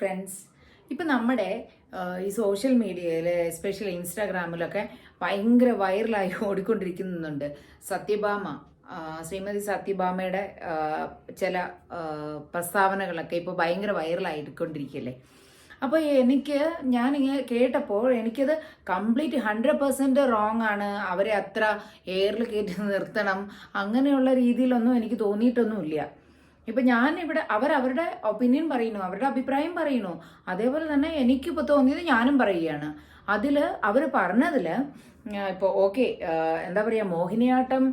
Friends. ഇപ്പം നമ്മുടെ ഈ സോഷ്യൽ മീഡിയയിൽ എസ്പെഷ്യലി ഇൻസ്റ്റാഗ്രാമിലൊക്കെ ഭയങ്കര വൈറലായി ഓടിക്കൊണ്ടിരിക്കുന്നുണ്ട്. സത്യഭാമ ശ്രീമതി സത്യഭാമയുടെ ചില പ്രസ്താവനകളൊക്കെ ഇപ്പോൾ ഭയങ്കര വൈറലായിക്കൊണ്ടിരിക്കുകയല്ലേ അപ്പോൾ എനിക്ക് ഞാനിങ്ങനെ കേട്ടപ്പോൾ എനിക്കത് കംപ്ലീറ്റ് ഹൺഡ്രഡ് പെർസെന്റ് റോങ് ആണ് അവരെ അത്ര എയറിൽ കയറ്റി നിർത്തണം. അങ്ങനെയുള്ള രീതിയിലൊന്നും എനിക്ക് തോന്നിയിട്ടൊന്നുമില്ല. ഇപ്പൊ ഞാൻ ഇവിടെ അവർ അവരുടെ ഒപ്പീനിയൻ പറയുന്നു അവരുടെ അഭിപ്രായം പറയുന്നു. അതേപോലെ തന്നെ എനിക്കിപ്പോൾ തോന്നിയത് ഞാനും പറയുകയാണ്. അതിൽ അവർ പറഞ്ഞതിൽ ഇപ്പോൾ ഓക്കെ എന്താ പറയുക മോഹിനിയാട്ടം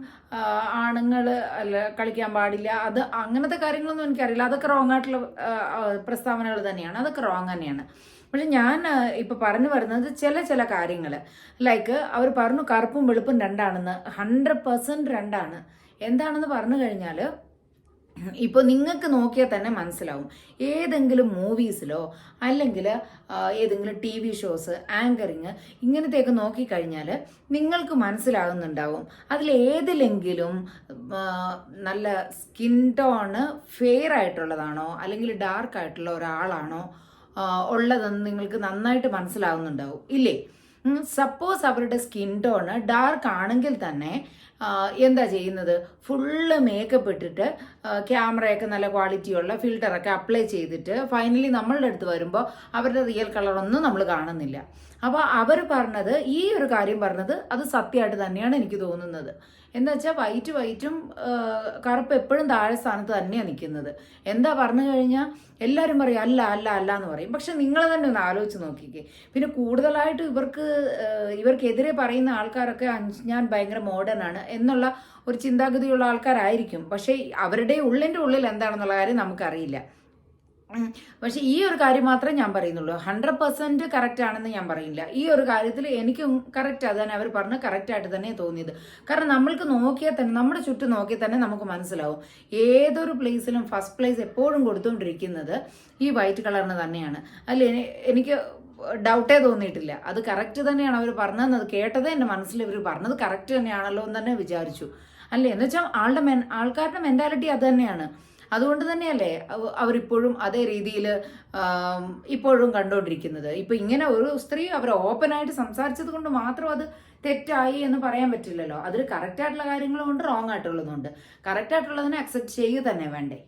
ആണുങ്ങൾ അല്ല കളിക്കാൻ പാടില്ല അത് അങ്ങനത്തെ കാര്യങ്ങളൊന്നും എനിക്കറിയില്ല. അതൊക്കെ റോങ് ആയിട്ടുള്ള പ്രസ്താവനകൾ തന്നെയാണ്. അതൊക്കെ റോങ് തന്നെയാണ്. പക്ഷെ ഞാൻ ഇപ്പൊ പറഞ്ഞു വരുന്നത് ചില ചില കാര്യങ്ങൾ ലൈക്ക് അവർ പറഞ്ഞു കറുപ്പും വെളുപ്പും രണ്ടാണെന്ന് ഹൺഡ്രഡ് പെർസെന്റ് രണ്ടാണ്. എന്താണെന്ന് പറഞ്ഞു കഴിഞ്ഞാൽ ഇപ്പോൾ നിങ്ങൾക്ക് നോക്കിയാൽ തന്നെ മനസ്സിലാവും. ഏതെങ്കിലും മൂവീസിലോ അല്ലെങ്കിൽ ഏതെങ്കിലും ടി വി ഷോസ് ആങ്കറിങ് ഇങ്ങനത്തെയൊക്കെ നോക്കിക്കഴിഞ്ഞാൽ നിങ്ങൾക്ക് മനസ്സിലാകുന്നുണ്ടാവും അതിൽ ഏതിലെങ്കിലും നല്ല സ്കിൻ ടോണ് ഫെയർ ആയിട്ടുള്ളതാണോ അല്ലെങ്കിൽ ഡാർക്ക് ആയിട്ടുള്ള ഒരാളാണോ ഉള്ളതെന്ന് നിങ്ങൾക്ക് നന്നായിട്ട് മനസ്സിലാവുന്നുണ്ടാവും. ഇല്ലേ? സപ്പോസ് അവരുടെ സ്കിൻ ടോൺ ഡാർക്ക് ആണെങ്കിൽ തന്നെ എന്താ ചെയ്യുന്നത്? ഫുള്ള് മേക്കപ്പ് ഇട്ടിട്ട് ക്യാമറയൊക്കെ നല്ല ക്വാളിറ്റിയുള്ള ഫിൽറ്ററൊക്കെ അപ്ലൈ ചെയ്തിട്ട് ഫൈനലി നമ്മളുടെ അടുത്ത് വരുമ്പോൾ അവരുടെ റിയൽ കളറൊന്നും നമ്മൾ കാണുന്നില്ല. അപ്പോൾ അവർ പറഞ്ഞത് ഈ ഒരു കാര്യം പറഞ്ഞത് അത് സത്യമായിട്ട് തന്നെയാണ് എനിക്ക് തോന്നുന്നത്. എന്താ വെച്ചാൽ വൈറ്റ് വൈറ്റും കറുപ്പ് എപ്പോഴും താഴെ സ്ഥാനത്ത് തന്നെയാണ് നിൽക്കുന്നത്. എന്താ പറഞ്ഞു കഴിഞ്ഞാൽ എല്ലാവരും പറയും അല്ല അല്ല അല്ല എന്ന് പറയും. പക്ഷെ നിങ്ങൾ തന്നെ ഒന്ന് ആലോചിച്ച് നോക്കിക്കേ. പിന്നെ കൂടുതലായിട്ട് ഇവർക്ക് ഇവർക്കെതിരെ പറയുന്ന ആൾക്കാരൊക്കെ ഞാൻ ഭയങ്കര മോഡേൺ ആണ് എന്നുള്ള ഒരു ചിന്താഗതിയുള്ള ആൾക്കാരായിരിക്കും. പക്ഷേ അവരുടെ ഉള്ളിന്റെ ഉള്ളിൽ എന്താണെന്നുള്ള കാര്യം നമുക്കറിയില്ല. പക്ഷെ ഈ ഒരു കാര്യം മാത്രമേ ഞാൻ പറയുന്നുള്ളൂ. ഹൺഡ്രഡ് പെർസെന്റ് കറക്റ്റ് ആണെന്ന് ഞാൻ പറയില്ല ഈ ഒരു കാര്യത്തിൽ എനിക്കും കറക്റ്റ് തന്നെ അവർ പറഞ്ഞ് കറക്റ്റായിട്ട് തന്നെ തോന്നിയത്. കാരണം നമ്മൾക്ക് നോക്കിയാൽ തന്നെ നമ്മുടെ ചുറ്റും നോക്കിയാൽ തന്നെ നമുക്ക് മനസ്സിലാവും. ഏതൊരു പ്ലേസിലും ഫസ്റ്റ് പ്ലേസ് എപ്പോഴും കൊടുത്തുകൊണ്ടിരിക്കുന്നത് ഈ വൈറ്റ് കളറിന് തന്നെയാണ്. അല്ലെ എനിക്ക് ഡൗട്ടേ തോന്നിയിട്ടില്ല. അത് കറക്റ്റ് തന്നെയാണ് അവർ പറഞ്ഞത് കേട്ടത് എന്റെ മനസ്സിൽ ഇവർ പറഞ്ഞത് കറക്റ്റ് തന്നെയാണല്ലോ എന്ന് തന്നെ വിചാരിച്ചു. അല്ലേ? എന്ന് വെച്ചാൽ ആളുടെ മെൻ ആൾക്കാരുടെ മെന്റാലിറ്റി അത് തന്നെയാണ്. അതുകൊണ്ട് തന്നെയല്ലേ അവ- അവരിപ്പോഴും അതേ രീതിയിൽ ഇപ്പോഴും കണ്ടുകൊണ്ടിരിക്കുന്നത് ഇപ്പൊ ഇങ്ങനെ ഒരു സ്ത്രീ അവർ ഓപ്പണായിട്ട് സംസാരിച്ചത് കൊണ്ട് മാത്രം അത് തെറ്റായി എന്ന് പറയാൻ പറ്റില്ലല്ലോ. അതിൽ കറക്റ്റായിട്ടുള്ള കാര്യങ്ങളുമുണ്ട് റോങ് ആയിട്ടുള്ളതുണ്ട് കറക്റ്റായിട്ടുള്ളതിനെ അക്സെപ്റ്റ് ചെയ്യുക തന്നെ വേണ്ടേ?